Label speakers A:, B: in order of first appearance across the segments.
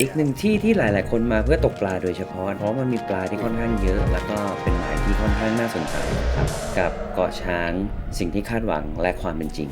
A: อีกหนึ่งที่ที่หลาย ๆ คนมาเพื่อตกปลาโดยเฉพาะ เพราะมันมีปลาที่ค่อนข้างเยอะ แล้วก็เป็นหมายที่ค่อนข้างน่าสนใจนะครับกับเกาะช้างสิ่งที่คาดหวังและความเป็นจริง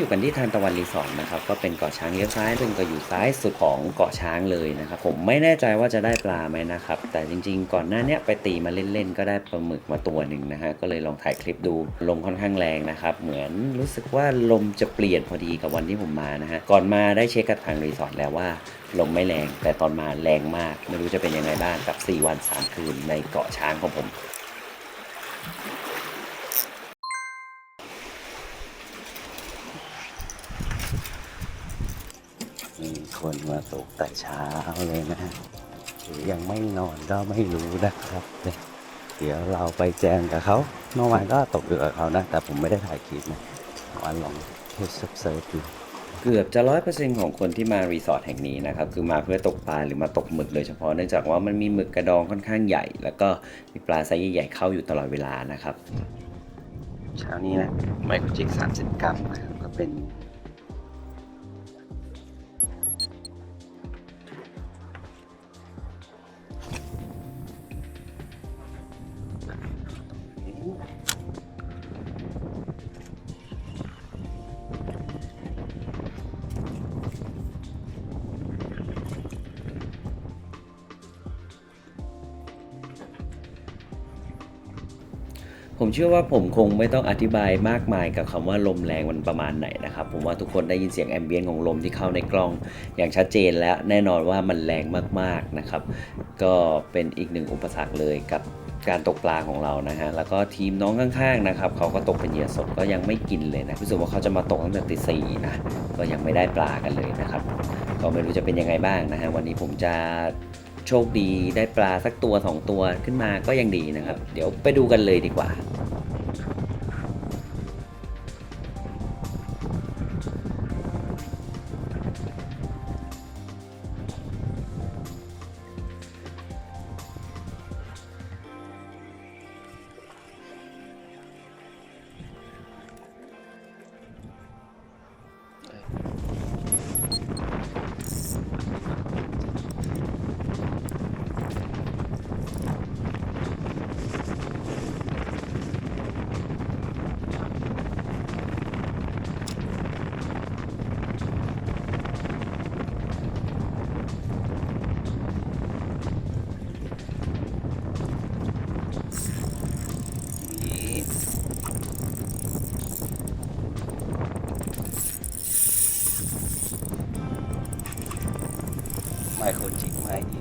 A: อยู่กันที่ทานตะวันรีสอร์ทนะครับก็เป็นเกาะช้างเลี้ยวซ้ายซึ่งก็อยู่ซ้ายสุดของเกาะช้างเลยนะครับผมไม่แน่ใจว่าจะได้ปลาไหมนะครับแต่จริง ๆ ก่อนหน้าเนี้ยไปตีมาเล่นๆก็ได้ปลาหมึกมาตัวหนึ่งนะฮะก็เลยลองถ่ายคลิปดูลมค่อนข้างแรงนะครับเหมือนรู้สึกว่าลมจะเปลี่ยนพอดีกับวันที่ผมมานะฮะก่อนมาได้เช็คกับทางรีสอร์ทแล้วว่าลมไม่แรงแต่ตอนมาแรงมาก ไม่รู้จะเป็นยังไงบ้างกับ 4 วัน 3 คืนในเกาะช้างของผม มี คนมาตกแต่เช้าเลยนะหรือยังไม่นอนก็ไม่รู้นะครับเนี่ยเดี๋ยวเราไปแจงกับเขาเมื่อวานก็ตกอยู่กับเขานะ แต่ผมไม่ได้ถ่ายคลิปนะเมื่อวานลองเทสเซิร์ฟดูเกือบจะร้อยเปอร์เซ็นต์ของคนที่มารีสอร์ทแห่งนี้นะครับ คือมาเพื่อตกปลาหรือมาตกหมึกโดยเฉพาะเนื่องจากว่ามันมีหมึกกระดองค่อนข้างใหญ่ แล้วก็มีปลาไซส์ใหญ่ๆเข้าอยู่ตลอดเวลานะครับ เช้านี้นะไมโครจิกสามสิบกรัมนะครับก็เป็น ผมเชื่อว่าผมคงไม่ต้องอธิบายมากมายกับคำว่าลมแรงมันประมาณไหนนะครับ ผมว่าทุกคนได้ยินเสียงแอมเบียนของลมที่เข้าในกล้องอย่างชัดเจนแล้วแน่นอนว่ามันแรงมากๆนะครับ ก็เป็นอีกหนึ่งอุปสรรคเลยกับการตกปลาของเรานะฮะ แล้วก็ทีมน้องข้างๆนะครับเขาก็ตกเป็นเหยื่อสดก็ยังไม่กินเลยนะรู้สึกว่าเขาจะมาตกตั้งแต่ตีสี่นะก็ยังไม่ได้ปลากันเลยนะครับ ก็ไม่รู้จะเป็นยังไงบ้างนะฮะวันนี้ผมจะ โชคดีได้ปลาสักตัวสองตัวขึ้นมาก็ยังดีนะครับ เดี๋ยวไปดูกันเลยดีกว่า ไมโครจิกไม้ดี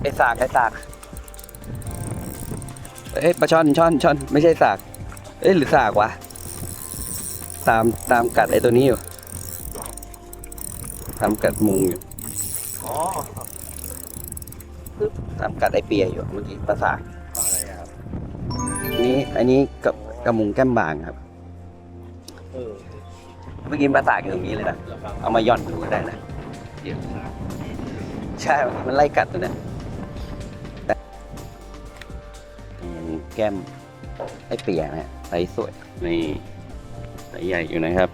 A: ไอสากไอสาก เอ้ยปลาช่อนช่อนช่อนไม่ใช่สาก เอ้ยหรือสากวะ ตามตามกัดไอ้ตัวนี้อยู่ ตามกัดมุงอยู่
B: อ๋อ
A: ตามกัดไอ้เปียอยู่เมื่อกี้ปลาสาก
B: อะไรอะครับ
A: นี่อันนี้กับกระมุงแก้มบางครับ
B: เออ
A: เมื่อกี้ปลาสากอยู่ตรงนี้เลยนะ
B: แล้วฟัง
A: เอามาย่อนดูก็ได้นะเดี๋ยวใช่ มันไล่กัดตัวเนี้ย แก้มไอ้เปียนะไซส์สวยนี่ไซส์ใหญ่อยู่นะครับ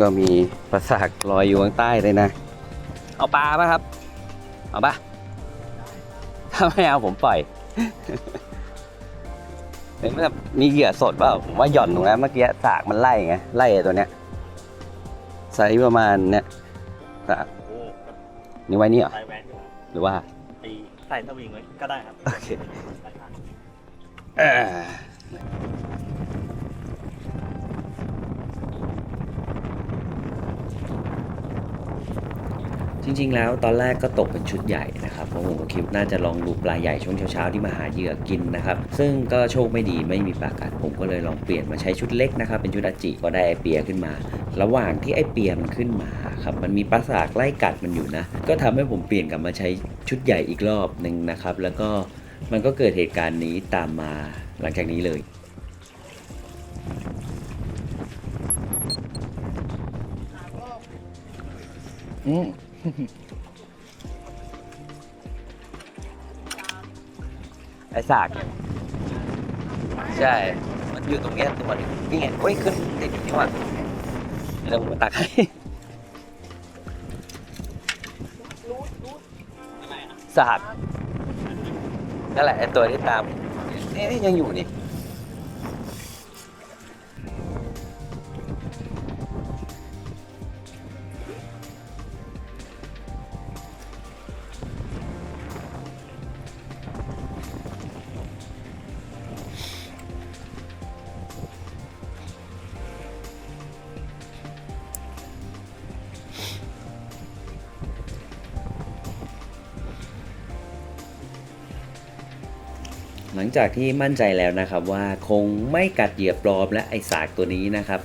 A: ก็มีปลาสากลอยอยู่ข้างใต้เลยนะ เอาปลาปะครับ เอาปะถ้าไม่เอาผมปล่อยเห็นไหมครับมีเหยื่อสดเปล่าผมว่าหย่อนตรงนั้นเมื่อกี้สากมันไล่ไงไล่ไอ้ตัวเนี้ยไซส์ประมาณเนี้ยสาก
B: โอ้
A: นี่ไว้นี่เหรอ
B: ใส่แวนอยู่ครับ
A: หรือว่า
B: ไอใส่สวิงไว้ก็ได้ครับ
A: โอเค
B: ใส่ครับ
A: เอ่อ จริงๆ แล้วตอนแรกก็ตกเป็นชุดใหญ่นะครับเพราะผมก็คิดน่าจะลองดูปลาใหญ่ช่วงเช้าๆที่มาหาเหยื่อกินนะครับ ซึ่งก็โชคไม่ดีไม่มีปลากัดผมก็เลยลองเปลี่ยนมาใช้ชุดเล็กนะครับ เป็นชุดอาจิก็ได้ไอเปียขึ้นมา ระหว่างที่ไอเปียมันขึ้นมาครับมันมีปลาสากไล่กัดมันอยู่นะ ก็ทำให้ผมเปลี่ยนกลับมาใช้ชุดใหญ่อีกรอบหนึ่งนะครับ แล้วก็ มันก็เกิดเหตุการณ์นี้ตามมาหลังจากนี้เลย อืมไอ้สากเนี่ยใช่ มันอยู่ตรงเนี้ยตัวหนึงนี่ไงเฮ้ยขึ้นติดอยู่นี่หว่าเดี๋ยวผมตักให้สาก นั่นแหละไอ้ตัวที่ตามนี่นี่ยังอยู่นี่ หลังจากที่มั่นใจแล้วนะครับว่าคงไม่กัดเหยื่อปลอมและไอสากตัวนี้นะครับ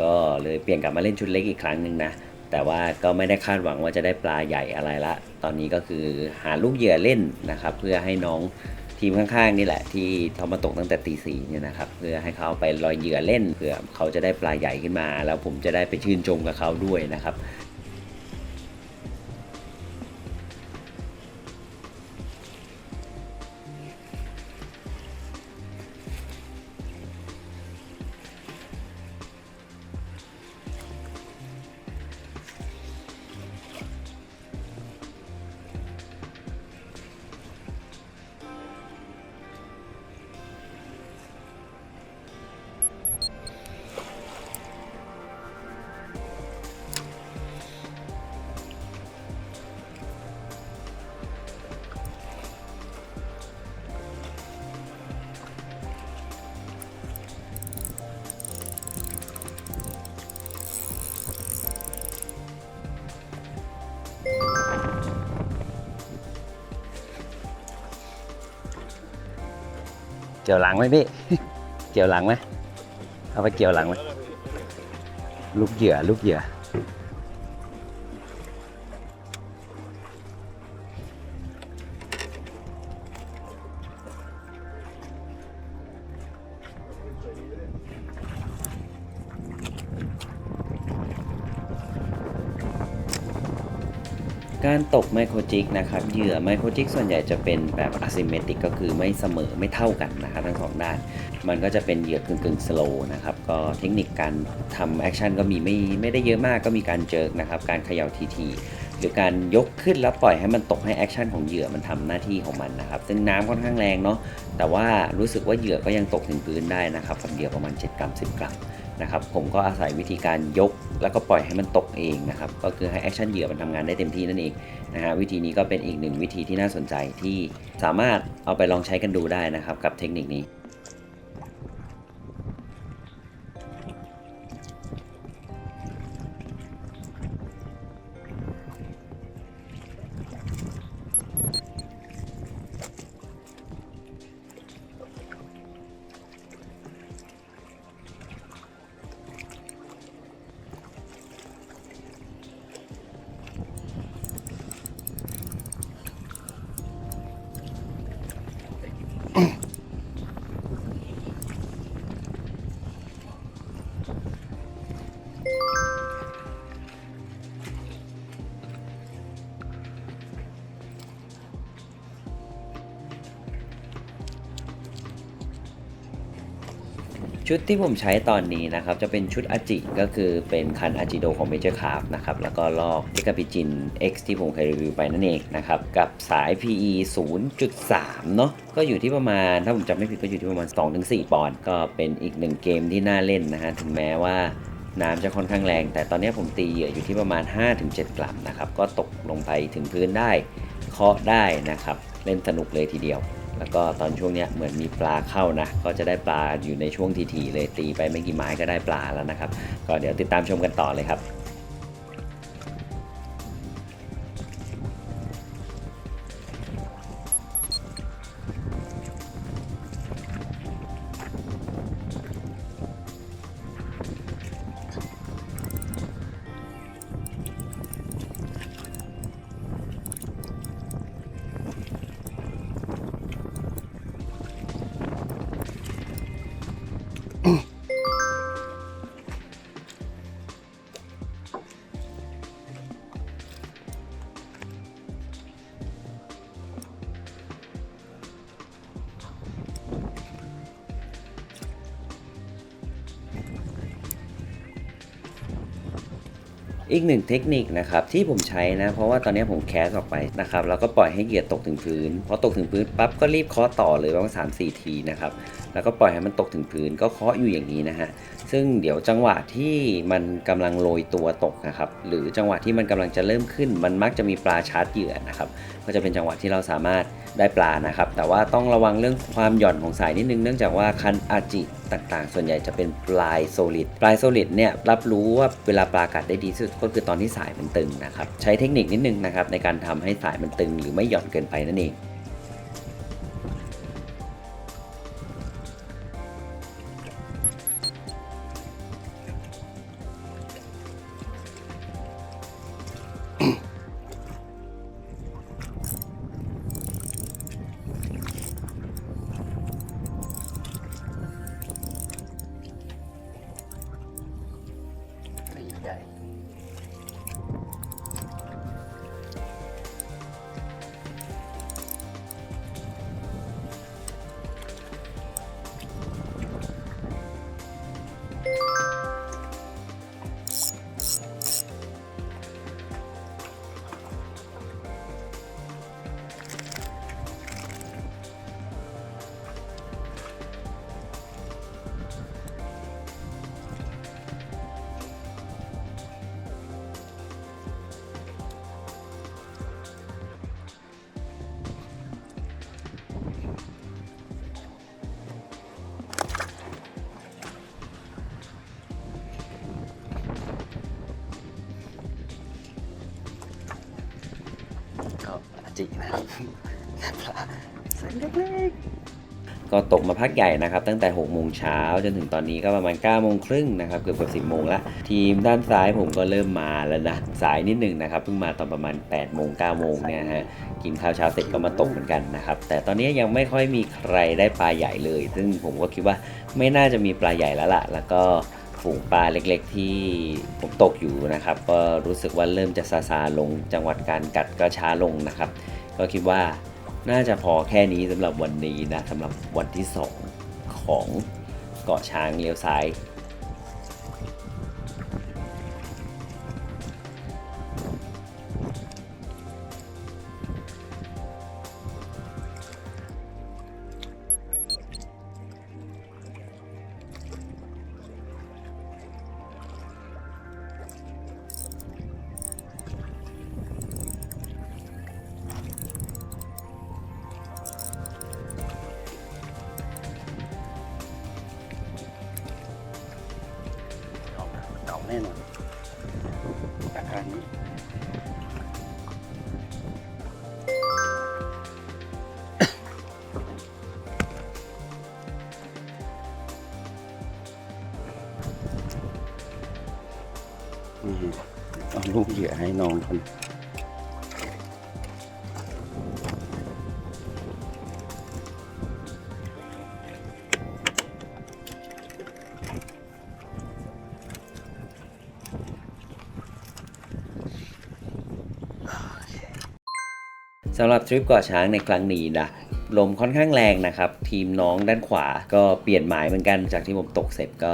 A: ก็เลยเปลี่ยนกลับมาเล่นชุดเล็กอีกครั้งหนึ่งนะแต่ว่าก็ไม่ได้คาดหวังว่าจะได้ปลาใหญ่อะไรละ ตอนนี้ก็คือหาลูกเหยื่อเล่นนะครับ เพื่อให้น้องทีมข้างๆนี่แหละ ที่เขามาตกตั้งแต่ตีสี่เนี่ยนะครับ เพื่อให้เขาไปลอยเหยื่อเล่นเพื่อเขาจะได้ปลาใหญ่ขึ้นมา แล้วผมจะได้ไปชื่นชมกับเขาด้วยนะครับ เกี่ยวหลังไหมพี่ เกี่ยวหลังไหมเอาไปเกี่ยวหลังไหมลูกเหยื่อลูกเหยื่อ การตกไมโครจิกนะครับเหยื่อไมโครจิกส่วนใหญ่จะเป็นแบบ asymmetric ก็คือไม่เสมอไม่เท่ากันนะครับทั้งสองด้าน มันก็จะเป็นเหยื่อกึ่งกึ่งสโลนะครับก็เทคนิคการทำแอคชั่นก็มีไม่ไม่ได้เยอะมากก็มีการเจิกนะครับการเขย่าทีทีหรือการยกขึ้นแล้วปล่อยให้มันตกให้แอคชั่นของเหยื่อมันทำหน้าที่ของมันนะครับ ซึ่งน้ำค่อนข้างแรงเนาะแต่ว่ารู้สึกว่าเหยื่อก็ยังตกถึงพื้นได้นะครับกับเหยื่อประมาณ 7 กรัม 10 กรัม นะครับผมก็อาศัยวิธีการยก แล้วก็ปล่อยให้มันตกเองนะครับก็คือให้แอคชั่นเหยื่อมันทำงานได้เต็มที่นั่นเองนะฮะวิธีนี้ก็เป็นอีกหนึ่งวิธีที่น่าสนใจที่สามารถเอาไปลองใช้กันดูได้นะครับกับเทคนิคนี้ ชุดที่ผมใช้ตอนนี้นะครับจะเป็นชุดอาจิก็คือเป็นคันอาจิโดของเมเจอร์คาร์นะครับแล้วก็ลอกเจกาปิจิน X ที่ผมเคยรีวิวไปนั่นเองนะครับกับสาย PE 0.3 เนาะก็อยู่ที่ประมาณถ้าผมจำไม่ผิดก็อยู่ที่ประมาณ 2-4 ปอนด์ก็เป็นอีกหนึ่งเกมที่น่าเล่นนะฮะถึงแม้ว่าน้ำจะค่อนข้างแรง แต่ตอนนี้ผมตีเหยื่ออยู่ที่ประมาณ 5-7 กรัมนะครับก็ตกลงไปถึงพื้นได้เคาะได้นะครับเล่นสนุกเลยทีเดียว แล้วก็ตอนช่วงเนี้ยเหมือนมีปลาเข้านะ ก็จะได้ปลาอยู่ในช่วงทีๆเลยตีไปไม่กี่ไม้ก็ได้ปลาแล้วนะครับ ก็เดี๋ยวติดตามชมกันต่อเลยครับ อีกหนึ่งเทคนิคนะครับที่ผมใช้นะ เพราะว่าตอนนี้ผมแคสออกไปนะครับแล้วก็ปล่อยให้เหยื่อตกถึงพื้นพอตกถึงพื้นปั๊บก็รีบเคาะต่อเลยประมาณสามสี่ทีนะครับแล้วก็ปล่อยให้มันตกถึงพื้นก็เคาะอยู่อย่างนี้นะฮะซึ่งเดี๋ยวจังหวะที่มันกำลังโรยตัวตกนะครับหรือจังหวะที่มันกำลังจะเริ่มขึ้น มันมักจะมีปลาชาร์จเหยื่อนะครับก็จะเป็นจังหวะที่เราสามารถได้ปลานะครับแต่ว่าต้องระวังเรื่องความหย่อนของสายนิดนึงเนื่องจากว่าคันอาจิต่างๆ ส่วนใหญ่จะเป็นปลายโซลิด ปลายโซลิดเนี่ยรับรู้ว่าเวลาปลากัดได้ดีที่สุดก็คือตอนที่สายมันตึงนะครับ ใช้เทคนิคนิดนึงนะครับในการทำให้สายมันตึงหรือไม่หย่อนเกินไปนั่นเอง
C: ก็
A: ตกมาพักใหญ่นะครับ ตั้งแต่6โมงเช้าจนถึงตอนนี้ก็ประมาณ9โมงครึ่งนะครับเกือบเกือบ10โมงละทีมด้านซ้ายผมก็เริ่มมาแล้วนะสายนิดหนึงนะครับเพิ่งมาตอนประมาณ8โมง9โมงเนี่ยฮะกินข้าวเช้าเสร็จก็มาตกเหมือนกันนะครับแต่ตอนนี้ยังไม่ค่อยมีใครได้ปลาใหญ่เลย ซึ่งผมก็คิดว่าไม่น่าจะมีปลาใหญ่แล้วล่ะ แล้วก็ฝูงปลาเล็กๆ ที่ผมตกอยู่นะครับก็รู้สึกว่าเริ่มจะซาซาลงจังหวัดการกัดก็ช้าลงนะครับ ก็คิดว่า น่าจะพอแค่นี้สำหรับวันนี้นะสำหรับวันที่ 2 ของเกาะช้างเลี้ยวซ้าย
C: ดอกแน่อนอาคารนี้นี่เอาลูกเหยื่อให้น้องคน
A: สำหรับทริปเกาะช้างในครั้งนี้นะลมค่อนข้างแรงนะครับ ทีมน้องด้านขวาก็เปลี่ยนหมายเหมือนกันจากที่ผมตกเสร็จก็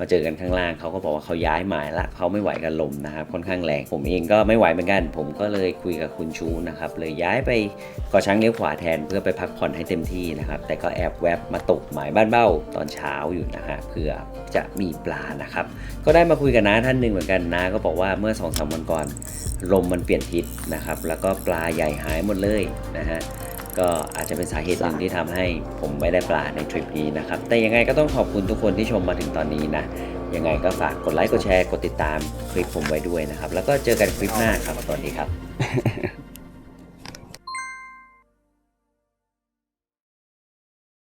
A: มาเจอกันข้างล่างเขาก็บอกว่าเขาย้ายหมายละเขาไม่ไหวกับลมนะครับค่อนข้างแรงผมเองก็ไม่ไหวเหมือนกัน ผมก็เลยคุยกับคุณชูนะครับเลยย้ายไปเกาะช้างเลี้ยวขวาแทนเพื่อไปพักผ่อนให้เต็มที่นะครับแต่ก็แอบแวบมาตกหมายบ้านเบ้าตอนเช้าอยู่นะฮะเพื่อจะมีปลานะครับก็ได้มาคุยกับน้าท่านหนึ่งเหมือนกันน้าก็บอกว่าเมื่อ2อสวันก่อนลมมันเปลี่ยนทิศนะครับแล้วก็ปลาใหญ่หายหมดเลยนะฮะ ก็อาจจะเป็นสาเหตุหนึ่งที่ทำให้ผมไม่ได้ปลาในทริปนี้นะครับ แต่ยังไงก็ต้องขอบคุณทุกคนที่ชมมาถึงตอนนี้นะ ยังไงก็ฝากกดไลค์กดแชร์กดติดตามคลิปผมไว้ด้วยนะครับ แล้วก็เจอกันคลิปหน้าครับสวัสดีครับ